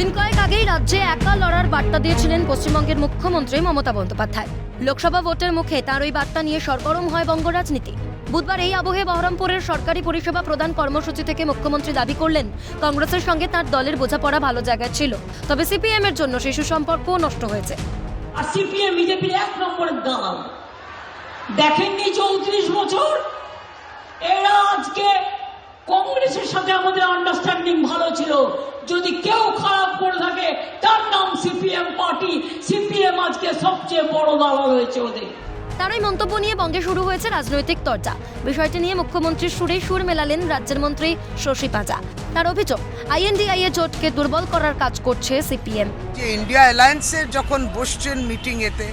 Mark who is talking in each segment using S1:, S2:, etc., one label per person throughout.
S1: দিন কয়েক আগেই রাজ্যে একা লড়ার বার্তা দিয়েছিলেন পশ্চিমবঙ্গের মুখ্যমন্ত্রী মমতা বন্দ্যোপাধ্যায়। লোকসভা ভোটের মুখে তার ওই বার্তা নিয়ে সরগরম হয় বঙ্গ রাজনীতি বুধবার এই আবহে বহরমপুরের সরকারি পরিষেবা প্রদান কর্মসূচি থেকে মুখ্যমন্ত্রী দাবি করলেন, কংগ্রেসের সঙ্গে তার দলের বোঝাপড়া ভালো জায়গায় ছিল। তবে সিপিএম এর জন্য শিশু সম্পর্কও নষ্ট হয়েছে।
S2: আর সিপিএম বিজেপির এক নম্বরের দালাল দেখেননি চৌত্রিশ বছর? এরা আজকে কংগ্রেসের সাথে আমাদের আন্ডারস্ট্যান্ডিং ভালো ছিল যদি কেউ খারাপ করে থাকে তার নাম সিপিএম পার্টি সিপিএম আজকে সবচেয়ে বড় দালাল হয়েছে ওদের।
S1: তার ওই মন্তব্য নিয়ে বঙ্গে শুরু হয়েছে রাজনৈতিক তরজা। বিষয়টি নিয়ে মুখ্যমন্ত্রীর সুরে সুর মেলালেন রাজ্যের মন্ত্রী শশী পাজা। তার অভিযোগ আইএনডিআইএ জোটকে দুর্বল করার কাজ করছে সিপিএম।
S3: যে ইন্ডিয়া অ্যালায়েন্সের যখন বসছেন মিটিং এতে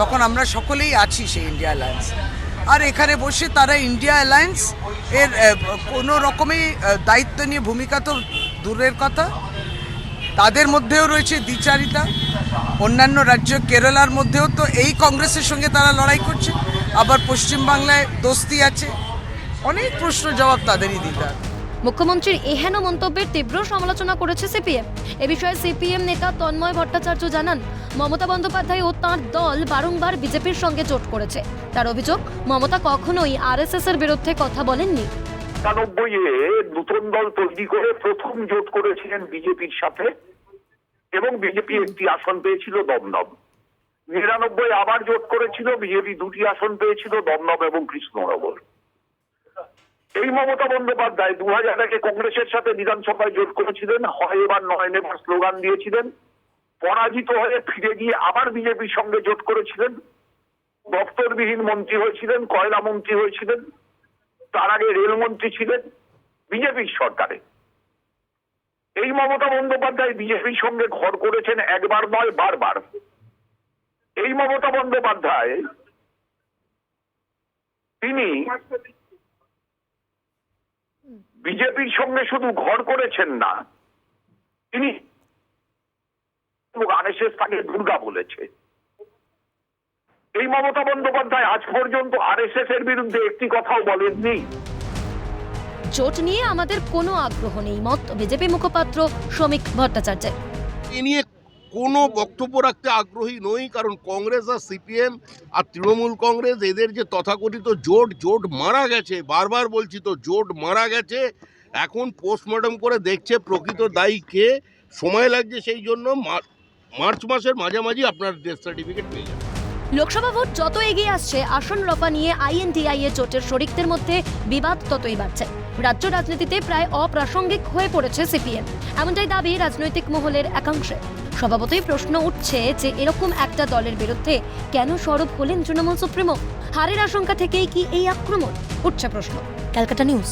S3: তখন আমরা সকলেই আছি সেই ইন্ডিয়া অ্যালায়েন্স। আর এখানে বসে তারা ইন্ডিয়া অ্যালায়েন্স এর কোনো রকমই দায়িত্ব নিয়ে ভূমিকা তো দূরের কথা। তাদের মধ্যেও রয়েছে দ্বিচারিতা। অন্যান্য রাজ্য কেরালার মধ্যেও তো এই কংগ্রেসের সঙ্গে তারা লড়াই করছে। আবার পশ্চিমবাংলায় দোস্তি আছে। অনেক প্রশ্ন জবাব তাদেরই দিতে
S1: মুখ্যমন্ত্রীর এহেন মন্তব্যের তীব্র সমালোচনা করেছে সিপিএম। এ বিষয়ে সিপিএম নেতা তন্ময় ভট্টাচার্য জানান, মমতা বন্দ্যোপাধ্যায় ও তাঁর দল বারংবার বিজেপির সঙ্গে জোট করেছে। তার অভিযোগ, মমতা কখনোই আরএসএস এর বিরুদ্ধে কথা বলেননি।
S4: একানব্বই এ নতুন দল তৈরি করে প্রথম জোট করেছিলেন বিজেপির সাথে এবং বিজেপি একটি আসন পেয়েছিল দমদম। নিরানব্বই আবার জোট করেছিল, বিজেপি দুটি আসন পেয়েছিল, দমদম এবং কৃষ্ণনগর। এই মমতা বন্দ্যোপাধ্যায় দু হাজার একে কংগ্রেসের সাথে বিধানসভায় জোট করেছিলেন, হয় এবার নয় নেবার স্লোগান দিয়েছিলেন। পরাজিত হয়ে ফিরে গিয়ে আবার বিজেপির সঙ্গে জোট করেছিলেন। দপ্তরবিহীন মন্ত্রী হয়েছিলেন, কয়লা মন্ত্রী হয়েছিলেন। তার আগে রেলমন্ত্রী ছিলেন বিজেপির সরকারে। এই মমতা বন্দ্যোপাধ্যায় বিজেপির সঙ্গে ঘর করেছেন একবার নয়, বারবার। এই মমতা বন্দ্যোপাধ্যায়, তিনি বিজেপির সঙ্গে শুধু ঘর করেছেন না, তিনি আরএসএস তাকে দুর্গা বলেছে। এই মমতা বন্দ্যোপাধ্যায় আজ পর্যন্ত আরএসএস এর বিরুদ্ধে একটি কথাও বলেননি।
S1: জোট নিয়ে আমাদের কোনো আগ্রহ নেই। মত বিজেপি মুখপাত্র শ্রমিক ভট্টাচার্যের।
S5: এ নিয়ে কোনো বক্তব্য রাখতে আগ্রহী নই কারণ কংগ্রেস আর সিপিএম আর তৃণমূল কংগ্রেস এদের যে তথাকথিত জোট জোট মারা গেছে বারবার বলছি তো জোট মারা গেছে এখন পোস্টমর্টম করে দেখছে প্রকৃত দায়ী কে সময় লাগছে সেই জন্য মা- মার্চ মাসের মাঝামাঝি আপনার ডেথ সার্টিফিকেট পেয়ে যাবেন।
S1: লোকসভা ভোট যত এগিয়ে আসছে, আসন রফা নিয়ে আইএনডিআইএ জোটের শরিকদের মধ্যে বিবাদ ততই বাড়ছে। রাজ্য রাজনীতিতে প্রায় অপ্রাসঙ্গিক হয়ে পড়েছে সিপিএম। এমনটাই দাবি রাজনৈতিক মহলের একাংশে। স্বভাবতই প্রশ্ন উঠছে যে, এরকম একটা দলের বিরুদ্ধে কেন সরব হলেন তৃণমূল সুপ্রিমো? হারের আশঙ্কা থেকেই কি এই আক্রমণ? উঠছে প্রশ্ন। ক্যালকাটা নিউজ।